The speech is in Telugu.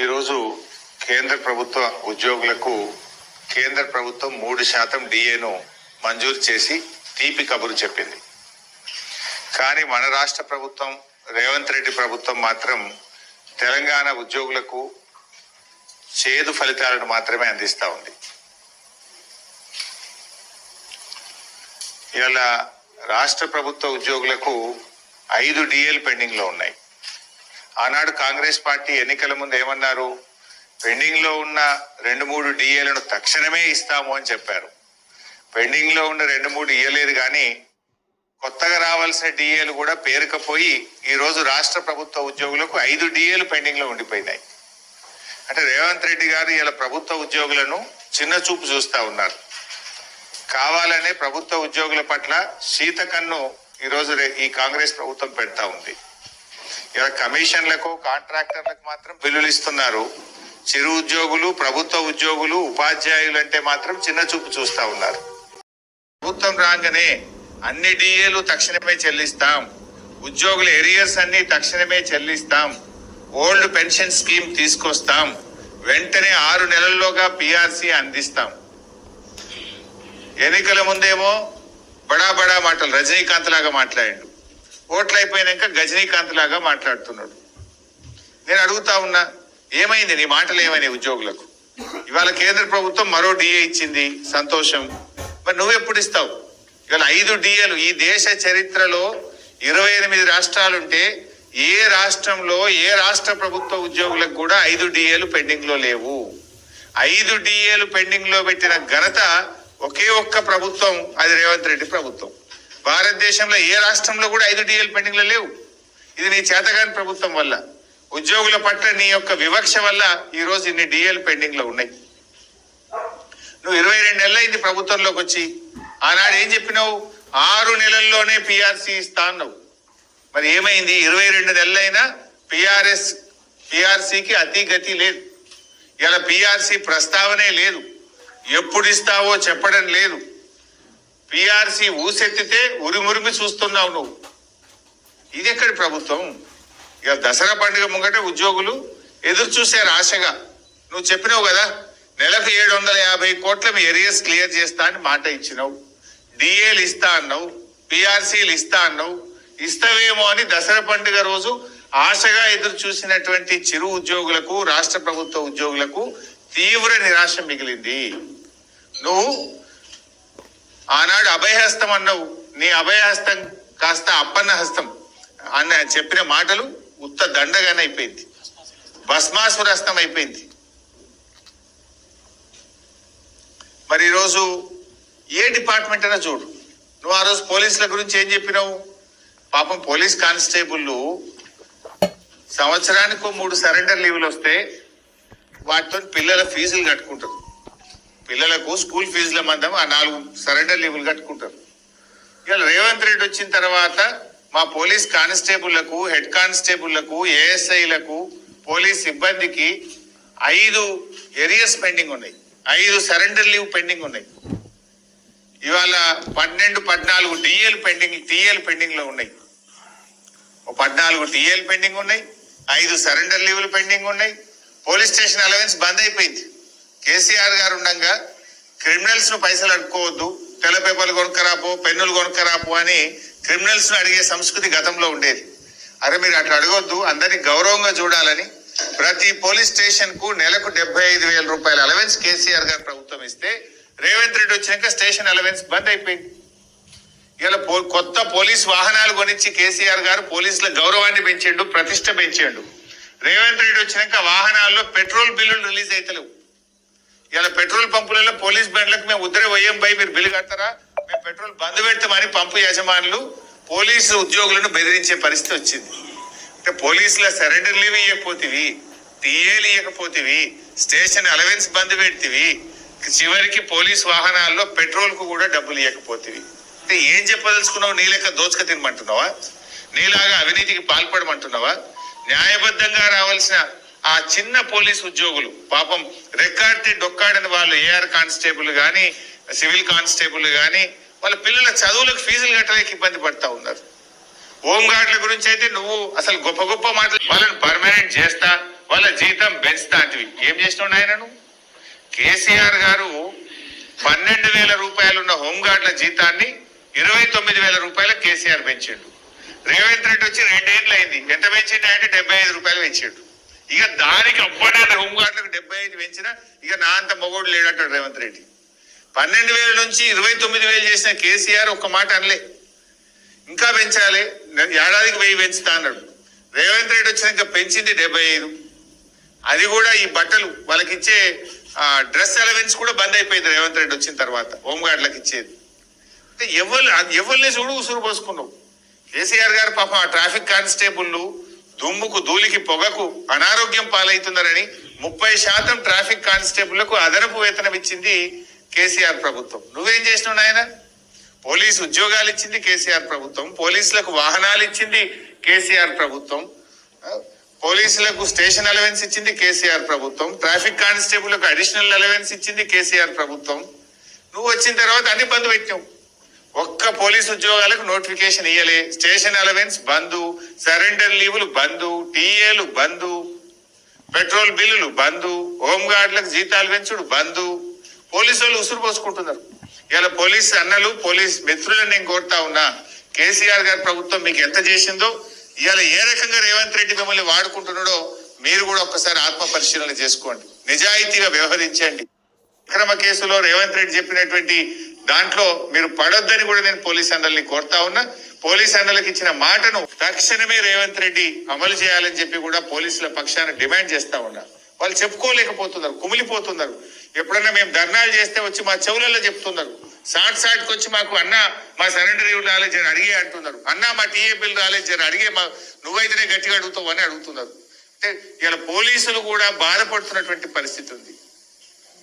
ఈరోజు కేంద్ర ప్రభుత్వ ఉద్యోగులకు కేంద్ర ప్రభుత్వం మూడు శాతం డిఏను మంజూరు చేసి తీపి కబురు చెప్పింది. కానీ మన రాష్ట్ర ప్రభుత్వం రేవంత్ రెడ్డి ప్రభుత్వం మాత్రం తెలంగాణ ఉద్యోగులకు చేదు ఫలితాలను మాత్రమే అందిస్తూ ఉంది. ఇలా రాష్ట్ర ప్రభుత్వ ఉద్యోగులకు ఐదు డిఏలు పెండింగ్లో ఉన్నాయి. ఆనాడు కాంగ్రెస్ పార్టీ ఎన్నికల ముందు ఏమన్నారు? పెండింగ్లో ఉన్న రెండు మూడు డిఏలను తక్షణమే ఇస్తాము అని చెప్పారు. పెండింగ్లో ఉన్న రెండు మూడు ఇయ్యలేదు కానీ కొత్తగా రావాల్సిన డిఏలు కూడా పేరుకపోయి ఈరోజు రాష్ట్ర ప్రభుత్వ ఉద్యోగులకు ఐదు డిఏలు పెండింగ్లో ఉండిపోయినాయి. అంటే రేవంత్ రెడ్డి గారు ఇలా ప్రభుత్వ ఉద్యోగులను చిన్న చూపు చూస్తా ఉన్నారు. కావాలనే ప్రభుత్వ ఉద్యోగుల పట్ల శీతకన్ను ఈరోజు ఈ కాంగ్రెస్ ప్రభుత్వం పెడతా ఉంది. ఇలా కమిషన్లకు కాంట్రాక్టర్లకు మాత్రం బిల్లులు ఇస్తున్నారు. చిరు ఉద్యోగులు ప్రభుత్వ ఉద్యోగులు ఉపాధ్యాయులు అంటే మాత్రం చిన్న చూపు చూస్తా ఉన్నారు. ప్రభుత్వం రాగానే అన్ని డిఏలు తక్షణమే చెల్లిస్తాం. ఉద్యోగుల ఎరియర్స్ అన్ని తక్షణమే చెల్లిస్తాం. ఓల్డ్ పెన్షన్ స్కీమ్ తీసుకొస్తాం. వెంటనే ఆరు నెలల్లోగా పిఆర్సీ అందిస్తాం. ఎన్నికల ముందేమో బడా బడా మాటలు రజనీకాంత్ లాగా మాట్లాడిండు. ఓట్లు అయిపోయినాక గజనీకాంత్ లాగా మాట్లాడుతున్నాడు. నేను అడుగుతా ఉన్నా ఏమైంది నీ మాటలు ఏమైనాయి ఉద్యోగులకు? ఇవాళ కేంద్ర ప్రభుత్వం మరో డిఏ ఇచ్చింది సంతోషం. మరి నువ్వెప్పుడు ఇస్తావు? ఇవాళ ఐదు డిఏలు ఈ దేశ చరిత్రలో ఇరవై ఎనిమిది రాష్ట్రాలుంటే ఏ రాష్ట్రంలో ఏ రాష్ట్ర ప్రభుత్వ ఉద్యోగులకు కూడా ఐదు డిఏలు పెండింగ్లో లేవు. ఐదు డిఏలు పెండింగ్లో పెట్టిన ఘనత ఒకే ఒక్క ప్రభుత్వం అది రేవంత్ రెడ్డి ప్రభుత్వం. భారతదేశంలో ఏ రాష్ట్రంలో కూడా ఐదు డిఎల్ పెండింగ్లు లేవు. ఇది నీ చేతగాని ప్రభుత్వం వల్ల. ఉద్యోగుల పట్ల నీ యొక్క వివక్ష వల్ల ఈరోజు ఇన్ని డిఎల్ పెండింగ్లో ఉన్నాయి. నువ్వు ఇరవై రెండు నెలలైంది ప్రభుత్వంలోకి వచ్చి ఆనాడు ఏం చెప్పినావు? ఆరు నెలల్లోనే పిఆర్సీ ఇస్తా అన్నావు. మరి ఏమైంది? ఇరవై రెండు నెలలైనా పిఆర్ఎస్ పిఆర్సీకి అతి గతి లేదు. ఇలా పిఆర్సీ ప్రస్తావనే లేదు. ఎప్పుడు ఇస్తావో చెప్పడం లేదు. పిఆర్సీ ఊసెత్తితే ఉరిమురిమి చూస్తున్నావు నువ్వు. ఇది ఎక్కడి ప్రభుత్వం? ఇక దసరా పండుగ ముంగట ఉద్యోగులు ఎదురు చూశారు ఆశగా. నువ్వు చెప్పినావు కదా నెలకు ఏడు వందల యాభై కోట్ల మీ ఏరియాస్ క్లియర్ చేస్తా అని మాట ఇచ్చినావు. డిఏలు ఇస్తా అన్నావు పిఆర్సీలు ఇస్తా అన్నావు. ఇస్తావేమో అని దసరా పండుగ రోజు ఆశగా ఎదురు చూసినటువంటి చిరు ఉద్యోగులకు రాష్ట్ర ప్రభుత్వ ఉద్యోగులకు తీవ్ర నిరాశ మిగిలింది. నువ్వు ఆనాడు అభయహస్తం అన్నావు. నీ అభయహస్తం కాస్త అప్పన్న హస్తం. అన్న చెప్పిన మాటలు ఉత్త దండగానే అయిపోయింది. భస్మాసుర హస్తం అయిపోయింది. మరి ఈరోజు ఏ డిపార్ట్మెంట్ అయినా చూడు. నువ్వు ఆ రోజు పోలీసుల గురించి ఏం చెప్పినావు? పాపం పోలీస్ కానిస్టేబుల్ సంవత్సరానికి మూడు సరెండర్ లీవులు వస్తే వాటితో పిల్లల ఫీజులు కట్టుకుంటారు. పిల్లలకు స్కూల్ ఫీజుల మందం ఆ నాలుగు సరెండర్ లీవులు కట్టుకుంటారు. ఇలా రేవంత్ రెడ్డి వచ్చిన తర్వాత మా పోలీస్ కానిస్టేబుళ్ళకు హెడ్ కానిస్టేబుళ్ళకు ఏఎస్ఐలకు పోలీస్ సిబ్బందికి ఐదు ఏరియస్ పెండింగ్ ఉన్నాయి. ఐదు సరెండర్ లీవ్ పెండింగ్ ఉన్నాయి. ఇవాళ పన్నెండు పద్నాలుగు డిఎల్ పెండింగ్ టీఎల్ పెండింగ్లో ఉన్నాయి. ఓ పద్నాలుగు టీఎల్ పెండింగ్ ఉన్నాయి ఐదు సరెండర్ లీవులు పెండింగ్ ఉన్నాయి. పోలీస్ స్టేషన్ అలవెన్స్ బంద్ అయిపోయింది. కేసీఆర్ గారు ఉండగా క్రిమినల్స్ను పైసలు అడుక్కోవద్దు తెల్ల పేపర్లు కొనుక్కరాపో పెన్నులు కొనుక్కరాపో అని క్రిమినల్స్ను అడిగే సంస్కృతి గతంలో ఉండేది. అరే మీరు అట్లా అడగొద్దు అందరినీ గౌరవంగా చూడాలని ప్రతి పోలీస్ స్టేషన్కు నెలకు డెబ్బై ఐదు వేల రూపాయల అలవెన్స్ కేసీఆర్ గారు ప్రభుత్వం ఇస్తే రేవంత్ రెడ్డి వచ్చినాక స్టేషన్ అలవెన్స్ బంద్ అయిపోయింది. ఇలా పో- కొత్త పోలీస్ వాహనాలు కొనిచ్చి కేసీఆర్ గారు పోలీసుల గౌరవాన్ని పెంచిండు ప్రతిష్ట పెంచిండు. రేవంత్ రెడ్డి వచ్చినాక వాహనాల్లో పెట్రోల్ బిల్లులు రిలీజ్ అవుతలేవు ఇలా పెట్రోల్ పంపులలో పోలీస్ బండ్లకు మేము ఉద్దరే వయ్యం పై మీరు బిల్లు కడతారా? మేము పెట్రోల్ బంద్ పెడతామని పంపు యజమానులు పోలీసు ఉద్యోగులను బెదిరించే పరిస్థితి వచ్చింది. అంటే పోలీసుల సరెండర్ లీవ్ ఇవ్వకపోతేవి టీఏలు ఇవ్వకపోతేవి స్టేషన్ అలవెన్స్ బంద్ పెడితేవి చివరికి పోలీస్ వాహనాల్లో పెట్రోల్కు కూడా డబ్బులు ఇవ్వకపోతేవి అంటే ఏం చెప్పదలుచుకున్నావు? నీ లెక్క దోచుక తినమంటున్నావా? నీలాగా అవినీతికి పాల్పడమంటున్నావా? న్యాయబద్ధంగా రావాల్సిన ఆ చిన్న పోలీస్ ఉద్యోగులు పాపం రెక్కాడితే డొక్కాడని వాళ్ళు ఏఆర్ కానిస్టేబుల్ కానీ సివిల్ కానిస్టేబుల్ కానీ వాళ్ళ పిల్లల చదువులకు ఫీజులు కట్టలేక ఇబ్బంది పడతా ఉన్నారు. హోంగార్డుల గురించి అయితే నువ్వు అసలు గొప్ప గొప్ప మాటలు వాళ్ళని పర్మనెంట్ చేస్తా వాళ్ళ జీతం పెంచుతా అంటివి. ఏం చేసినావు నువ్వు? కేసీఆర్ గారు పన్నెండు వేల రూపాయలు ఉన్న హోంగార్డుల జీతాన్ని ఇరవై తొమ్మిది వేల రూపాయల కేసీఆర్ పెంచాడు. రేవంత్ రెడ్డి వచ్చి రెండేళ్ళు అయింది ఎంత పెంచిండు అంటే డెబ్బై ఐదు రూపాయలు పెంచాడు. ఇక దానికి అప్పుడే హోంగార్డులకు డెబ్బై ఐదు పెంచిన ఇక నా అంత మొగోడు లేడంటాడు రేవంత్ రెడ్డి. పన్నెండు వేల నుంచి ఇరవై తొమ్మిది వేలు చేసిన కేసీఆర్ ఒక్క మాట అనలే. ఇంకా పెంచాలి. ఏడాదికి వెయ్యి పెంచుతా అన్నాడు. రేవంత్ రెడ్డి వచ్చినాక పెంచింది డెబ్బై ఐదు. అది కూడా ఈ బట్టలు వాళ్ళకి ఇచ్చే డ్రెస్ అలవెన్స్ కూడా బంద్ అయిపోయింది రేవంత్ రెడ్డి వచ్చిన తర్వాత హోంగార్డులకు ఇచ్చేది. అంటే ఎవరు ఎవరిని చూడు ఉసురు పోసుకున్నావు. కేసీఆర్ గారు పాపం ఆ ట్రాఫిక్ కానిస్టేబుల్ దుమ్ముకు ధూళికి పొగకు అనారోగ్యం పాలవుతున్నారని ముప్పై శాతం ట్రాఫిక్ కానిస్టేబుల్లకు అదనపు వేతనం ఇచ్చింది కేసీఆర్ ప్రభుత్వం. నువ్వేం చేసినావు నాయన? పోలీసు ఉద్యోగాలు ఇచ్చింది కేసీఆర్ ప్రభుత్వం. పోలీసులకు వాహనాలు ఇచ్చింది కేసీఆర్ ప్రభుత్వం. పోలీసులకు స్టేషన్ అలవెన్స్ ఇచ్చింది కేసీఆర్ ప్రభుత్వం. ట్రాఫిక్ కానిస్టేబుల్కు అడిషనల్ అలవెన్స్ ఇచ్చింది కేసీఆర్ ప్రభుత్వం. నువ్వు వచ్చిన తర్వాత అన్ని బంద్ పెట్టినావు. ఒక్క పోలీస్ ఉద్యోగాలకు నోటిఫికేషన్ ఇయ్యలే. స్టేషన్ అలవెన్స్ బందు సరెండర్ లీవులు బందు టీఏలు బందు పెట్రోల్ బిల్లులు బందు హోంగార్డులకు జీతాలు పెంచుడు బందు. పోలీసు వాళ్ళు ఉసురు పోసుకుంటున్నారు. ఇలా పోలీస్ అన్నలు పోలీస్ మిత్రులను నేను కోరుతా ఉన్నా కేసీఆర్ గారి ప్రభుత్వం మీకు ఎంత చేసిందో ఇవాళ ఏ రకంగా రేవంత్ రెడ్డి మిమ్మల్ని వాడుకుంటున్నాడో మీరు కూడా ఒక్కసారి ఆత్మ పరిశీలన చేసుకోండి. నిజాయితీగా వ్యవహరించండి. అక్రమ కేసులో రేవంత్ రెడ్డి చెప్పినటువంటి దాంట్లో మీరు పడొద్దని కూడా నేను పోలీస్ అన్నల్ని కోరుతా ఉన్నా. పోలీస్ అన్నలకు ఇచ్చిన మాటను తక్షణమే రేవంత్ రెడ్డి అమలు చేయాలని చెప్పి కూడా పోలీసుల పక్షాన డిమాండ్ చేస్తా ఉన్నా. వాళ్ళు చెప్పుకోలేకపోతున్నారు కుమిలిపోతున్నారు. ఎప్పుడన్నా మేము ధర్నాలు చేస్తే వచ్చి మా చెవులలో చెప్తున్నారు. సాట్ సాట్కి వచ్చి మాకు అన్న మా సరెండర్ ఇవ్వ రాలేదు జర అడిగే అంటున్నారు. అన్న మా టీఏ బిల్ రాలేదు జర అడిగే మా నువ్వైతేనే గట్టిగా అడుగుతావు అని అడుగుతున్నారు. అంటే ఇలా పోలీసులు కూడా బాధపడుతున్నటువంటి పరిస్థితి ఉంది.